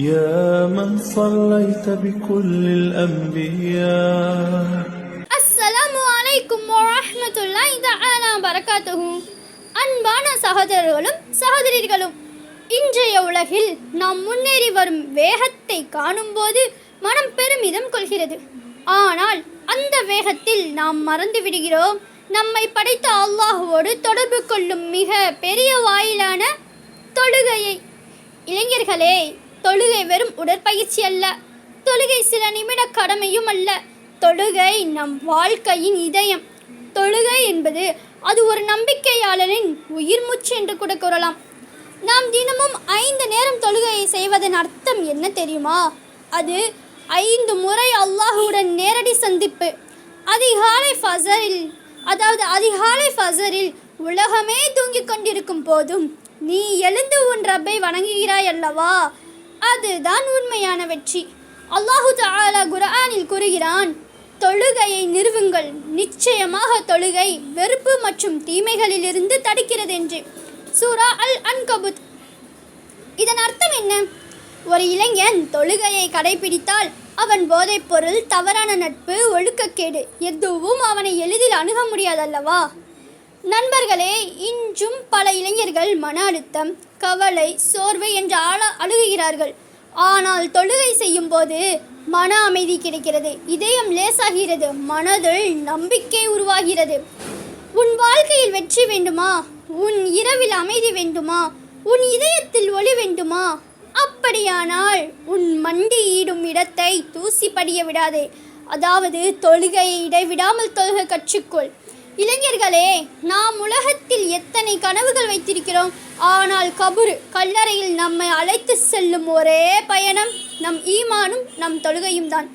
يا من صليت بكل الأنبياء அஸ்ஸலாமு அலைக்கும் வரஹ்மத்துல்லாஹி தஆலா பரகாத்துஹு அன்பான சகோதரர்களும் சகோதரிகளும் இன்றைய உலகில் நாம் முன்னேறி வரும் வேகத்தை காணும்போது மனம் பெருமிதம் கொள்கிறது ஆனால் அந்த வேகத்தில் நாம் மறந்து விடுகிறோம் நம்மை படைத்த அல்லாஹுவோடு தொடர்பு கொள்ளும் மிக பெரிய வாயிலான தொழுகையை இளைஞர்களே தொழுகை வெறும் உடற்பயிற்சி அல்ல. தொழுகை சில நிமிட கடமையும் அல்ல. தொழுகை நம் வாழ்க்கையின் இதயம். தொழுகை என்பது அது ஒரு நம்பிக்கையாளரின் உயிர் மூச்சு என்று கூட கூறலாம். நாம் தினமும் ஐந்து நேரம் தொழுகையை செய்வதன் அர்த்தம் என்ன தெரியுமா? அது ஐந்து முறை அல்லாஹுடன் நேரடி சந்திப்பு. அதிகாலை ஃபசரில் அதாவது அதிகாலை ஃபசரில் உலகமே தூங்கிக் கொண்டிருக்கும் போதும் நீ எழுந்து உன் ரப்பை வணங்குகிறாய் அல்லவா? அதுதான் உண்மையான வெற்றி. அல்லாஹு தாலா குரானில் கூறுகிறான் தொழுகையை நிறுவுங்கள். நிச்சயமாக தொழுகை வெறுப்பு மற்றும் தீமைகளிலிருந்து தடுக்கிறது என்று சூரா அல் அன்கபுத் இதன் அர்த்தம் என்ன? ஒரு இளைஞன் தொழுகையை கடைபிடித்தால் அவன் போதைப்பொருள் தவறான நட்பு ஒழுக்கக்கேடு எதுவும் அவனை எளிதில் அணுக முடியாதல்லவா? நண்பர்களே இன்றும் பல இளைஞர்கள் மன அழுத்தம் கவலை சோர்வு என்று ஆள அழுகுகிறார்கள். ஆனால் தொழுகை செய்யும் போது மன அமைதி கிடைக்கிறது. இதயம் லேசாகிறது மனதில் நம்பிக்கை உருவாகிறது. உன் வாழ்க்கையில் வெற்றி வேண்டுமா? உன் இரவில் அமைதி வேண்டுமா? உன் இதயத்தில் ஒளி வேண்டுமா? அப்படியானால் உன் மண்டியிடும் இடத்தை தூசி படிய விடாதே. அதாவது தொழுகையை இடைவிடாமல் தொழுக கற்றுக்கொள். இளைஞர்களே நாம் உலகத்தில் எத்தனை கனவுகள் வைத்திருக்கிறோம்? ஆனால் கபுரு கல்லறையில் நம்மை அழைத்து செல்லும் ஒரே பயணம் நம் ஈமானும் நம் தொழுகையும் தான்.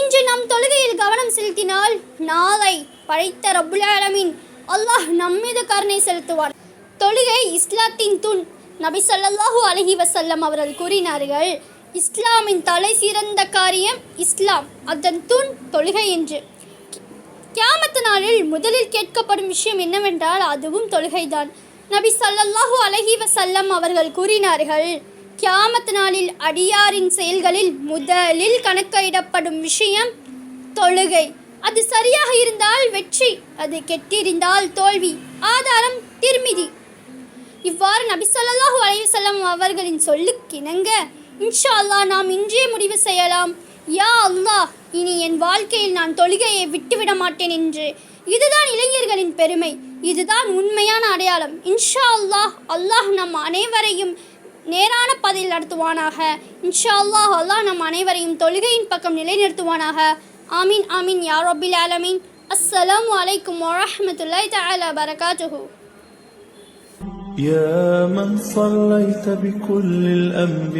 இன்று நம் தொழுகையில் கவனம் செலுத்தினால் நாளை படைத்த ரபுல் ஆலமீன் அல்லாஹ் நம்மீது கருணை செலுத்துவார். தொழுகை இஸ்லாத்தின் தூண் நபி சொல்லல்லாஹூ அலைஹி வசல்லம் அவர்கள் கூறினார்கள் இஸ்லாமின் தலை சிறந்த காரியம் இஸ்லாம் அதன் தூண் தொழுகை என்று. கியாமத்து நாளில் முதலில் கேட்கப்படும் விஷயம் என்னவென்றால் அதுவும் தொழுகைதான். நபி சல்லல்லாஹு அலஹி வசல்லம் அவர்கள் கூறினார்கள் கியாமத்து நாளில் அடியாரின் செயல்களில் முதலில் கணக்கிடப்படும் விஷயம் தொழுகை. அது சரியாக இருந்தால் வெற்றி அது கெட்டிருந்தால் தோல்வி. ஆதாரம் திருமிதி. இவ்வாறு நபி ஸல்லல்லாஹு அலைஹி அவர்களின் சொல்லுக்கிணங்க இன்ஷா அல்லா நாம் இன்றே முடிவு செய்யலாம். யா அல்லாஹ் இனி என் வாழ்க்கையில் நான் தொழுகையை விட்டுவிட மாட்டேன் என்று இதுதான் இளைஞர்களின் பெருமை இதுதான் உண்மையான அடையாளம் இன்ஷா அல்லாஹ் அல்லாஹ் நம் அனைவரையும் நேரான பாதையில் நடத்துவானாக இன்ஷா அல்லாஹ் அல்லாஹ் நம் அனைவரையும் தொழுகையின் பக்கம் நிலைநிறுத்துவானாக ஆமீன் ஆமீன் யா ரப்பில் ஆலமீன் அஸ்ஸலாமு அலைக்கும் வரஹ்மத்துல்லாஹி தஆலா பரகாத்துஹு يا من صليت بكل الأنبياء